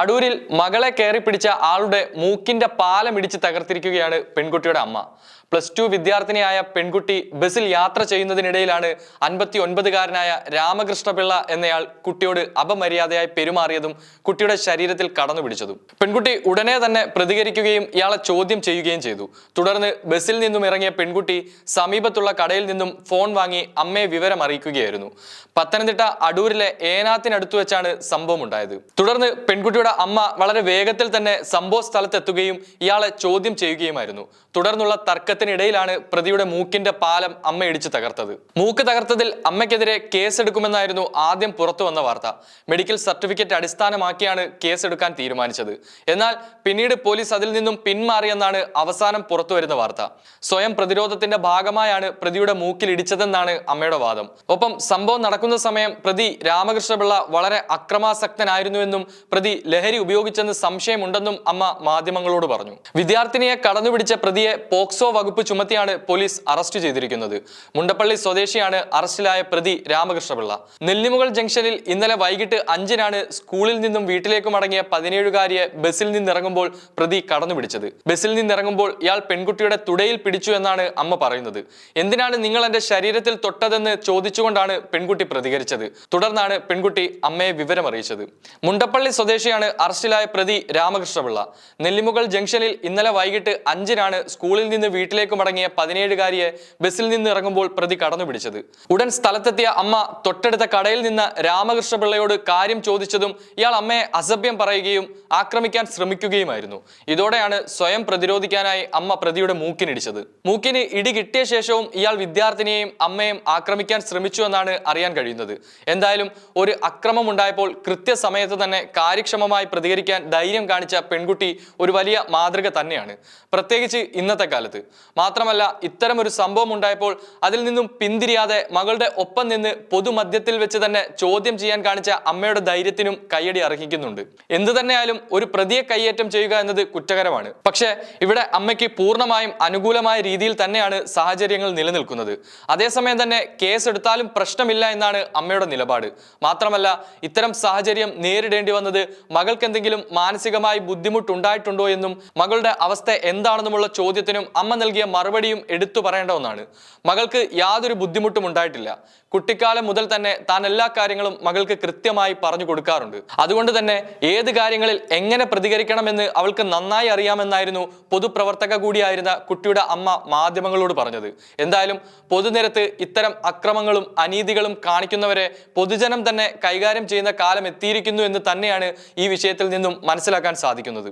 അടൂരിൽ മകളെ കയറി പിടിച്ച ആളുടെ മൂക്കിന്റെ പാലം ഇടിച്ച് തകർത്തിരിക്കുകയാണ് പെൺകുട്ടിയുടെ അമ്മ. പ്ലസ് ടു വിദ്യാർത്ഥിനിയായ പെൺകുട്ടി ബസ്സിൽ യാത്ര ചെയ്യുന്നതിനിടയിലാണ് അൻപത്തി ഒൻപതുകാരനായ രാമകൃഷ്ണപിള്ള എന്നയാൾ കുട്ടിയോട് അപമര്യാദയായി പെരുമാറിയതും കുട്ടിയുടെ ശരീരത്തിൽ കടന്നു പിടിച്ചതും. പെൺകുട്ടി ഉടനെ തന്നെ പ്രതികരിക്കുകയും ഇയാളെ ചോദ്യം ചെയ്യുകയും ചെയ്തു. തുടർന്ന് ബസ്സിൽ നിന്നും ഇറങ്ങിയ പെൺകുട്ടി സമീപത്തുള്ള കടയിൽ നിന്നും ഫോൺ വാങ്ങി അമ്മയെ വിവരം അറിയിക്കുകയായിരുന്നു. പത്തനംതിട്ട അടൂരിലെ ഏനാത്തിനടുത്ത് വെച്ചാണ് സംഭവം ഉണ്ടായത് തുടർന്ന് പെൺകുട്ടിയുടെ അമ്മ വളരെ വേഗത്തിൽ തന്നെ സംഭവ സ്ഥലത്തെത്തുകയും ഇയാളെ ചോദ്യം ചെയ്യുകയുമായിരുന്നു. തുടർന്നുള്ള തർക്കത്തിനിടയിലാണ് പ്രതിയുടെ മൂക്കിന്റെ പാലം അമ്മ ഇടിച്ചു തകർത്തത്. മൂക്ക് തകർത്തതിൽ അമ്മയ്ക്കെതിരെ കേസെടുക്കുമെന്നായിരുന്നു ആദ്യം പുറത്തു വന്ന വാർത്ത. മെഡിക്കൽ സർട്ടിഫിക്കറ്റ് അടിസ്ഥാനമാക്കിയാണ് കേസെടുക്കാൻ തീരുമാനിച്ചത്. എന്നാൽ പിന്നീട് പോലീസ് അതിൽ നിന്നും പിന്മാറിയെന്നാണ് അവസാനം പുറത്തു വരുന്ന വാർത്ത. സ്വയം പ്രതിരോധത്തിന്റെ ഭാഗമായാണ് പ്രതിയുടെ മൂക്കിൽ ഇടിച്ചതെന്നാണ് അമ്മയുടെ വാദം. ഒപ്പം സംഭവം നടക്കുന്ന സമയം പ്രതി രാമകൃഷ്ണപിള്ള വളരെ അക്രമാസക്തനായിരുന്നുവെന്നും പ്രതി ലഹരി ഉപയോഗിച്ചെന്ന് സംശയമുണ്ടെന്നും അമ്മ മാധ്യമങ്ങളോട് പറഞ്ഞു. വിദ്യാർത്ഥിനിയെ കടന്നുപിടിച്ച പ്രതിയെ പോക്സോ വകുപ്പ് ചുമത്തിയാണ് പോലീസ് അറസ്റ്റ് ചെയ്തിരിക്കുന്നത്. മുണ്ടപ്പള്ളി സ്വദേശിയാണ് അറസ്റ്റിലായ പ്രതി രാമകൃഷ്ണപിള്ള. നെല്ലിമുകൾ ജംഗ്ഷനിൽ ഇന്നലെ വൈകിട്ട് അഞ്ചിനാണ് സ്കൂളിൽ നിന്നും വീട്ടിലേക്ക് മടങ്ങിയ പതിനേഴുകാരിയെ ബസ്സിൽ നിന്നിറങ്ങുമ്പോൾ പ്രതി കടന്നു പിടിച്ചത് ബസ്സിൽ നിന്നിറങ്ങുമ്പോൾ ഇയാൾ പെൺകുട്ടിയുടെ തുടയിൽ പിടിച്ചു എന്നാണ് അമ്മ പറയുന്നത്. എന്തിനാണ് നിങ്ങൾ എന്റെ ശരീരത്തിൽ തൊട്ടതെന്ന് ചോദിച്ചുകൊണ്ടാണ് പെൺകുട്ടി പ്രതികരിച്ചത്. തുടർന്നാണ് പെൺകുട്ടി അമ്മയെ വിവരമറിയിച്ചത്. മുണ്ടപ്പള്ളി സ്വദേശിയാണ് അറസ്റ്റിലായ പ്രതി രാമകൃഷ്ണപിള്ള. നെല്ലിമുകൾ ജംഗ്ഷനിൽ ഇന്നലെ വൈകിട്ട് അഞ്ചിനാണ് സ്കൂളിൽ നിന്ന് വീട്ടിലേക്ക് മടങ്ങിയ പതിനേഴുകാരിയെ ബസ്സിൽ നിന്ന് ഇറങ്ങുമ്പോൾ പ്രതി കടന്നു പിടിച്ചത്. ഉടൻ സ്ഥലത്തെത്തിയ അമ്മ തൊട്ടടുത്ത കടയിൽ നിന്ന് രാമകൃഷ്ണപിള്ളയോട് കാര്യം ചോദിച്ചതും ഇയാൾ അമ്മയെ അസഭ്യം പറയുകയും ആക്രമിക്കാൻ ശ്രമിക്കുകയുമായിരുന്നു. ഇതോടെയാണ് സ്വയം പ്രതിരോധിക്കാനായി അമ്മ പ്രതിയുടെ മൂക്കിനിടിച്ചത്. മൂക്കിന് ഇടി കിട്ടിയ ശേഷവും ഇയാൾ വിദ്യാർത്ഥിനിയെയും അമ്മയും ആക്രമിക്കാൻ ശ്രമിച്ചു എന്നാണ് അറിയാൻ കഴിയുന്നത്. എന്തായാലും ഒരു അക്രമം ഉണ്ടായപ്പോൾ കൃത്യസമയത്ത് തന്നെ കാര്യക്ഷമമായി പ്രതികരിക്കാൻ ധൈര്യം കാണിച്ച പെൺകുട്ടി ഒരു വലിയ മാതൃക തന്നെയാണ്. പ്രത്യേകിച്ച് ഇന്നത്തെ കാലത്ത്. മാത്രമല്ല ഇത്തരം ഒരു സംഭവം ഉണ്ടായപ്പോൾ അതിൽ നിന്നും പിന്തിരിയാതെ മകളുടെ ഒപ്പം നിന്ന് പൊതുമധ്യത്തിൽ വെച്ച് തന്നെ ചോദ്യം ചെയ്യാൻ കാണിച്ച അമ്മയുടെ ധൈര്യത്തിനും കയ്യടി അർഹിക്കുന്നുണ്ട്. എന്തു തന്നെയായാലും ഒരു പ്രതിയെ കൈയേറ്റം ചെയ്യുക എന്നത് കുറ്റകരമാണ്. പക്ഷേ ഇവിടെ അമ്മയ്ക്ക് പൂർണമായും അനുകൂലമായ രീതിയിൽ തന്നെയാണ് സാഹചര്യങ്ങൾ നിലനിൽക്കുന്നത്. അതേസമയം തന്നെ കേസ് എടുത്താലും പ്രശ്നമില്ല എന്നാണ് അമ്മയുടെ നിലപാട്. മാത്രമല്ല ഇത്തരം സാഹചര്യം നേരിടേണ്ടി വന്നത് മകൾക്ക് എന്തെങ്കിലും മാനസികമായി ബുദ്ധിമുട്ടുണ്ടായിട്ടുണ്ടോ എന്നും മകളുടെ അവസ്ഥ എന്താണെന്നുമുള്ള ചോദ്യത്തിനും അമ്മ നൽകിയ മറുപടിയും എടുത്തു പറയേണ്ട ഒന്നാണ്. മകൾക്ക് യാതൊരു ബുദ്ധിമുട്ടും ഉണ്ടായിട്ടില്ല. കുട്ടിക്കാലം മുതൽ തന്നെ താൻ എല്ലാ കാര്യങ്ങളും മകൾക്ക് കൃത്യമായി പറഞ്ഞു കൊടുക്കാറുണ്ട്. അതുകൊണ്ട് തന്നെ ഏത് കാര്യങ്ങളിൽ എങ്ങനെ പ്രതികരിക്കണമെന്ന് അവൾക്ക് നന്നായി അറിയാമെന്നായിരുന്നു പൊതുപ്രവർത്തക കൂടിയായിരുന്ന കുട്ടിയുടെ അമ്മ മാധ്യമങ്ങളോട് പറഞ്ഞത്. എന്തായാലും പൊതുനിരത്ത് ഇത്തരം അക്രമങ്ങളും അനീതികളും കാണിക്കുന്നവരെ പൊതുജനം തന്നെ കൈകാര്യം ചെയ്യുന്ന കാലം എത്തിയിരിക്കുന്നു എന്ന് തന്നെയാണ് ഈ വിഷയത്തിൽ നിന്നും മനസ്സിലാക്കാൻ സാധിക്കുന്നത്.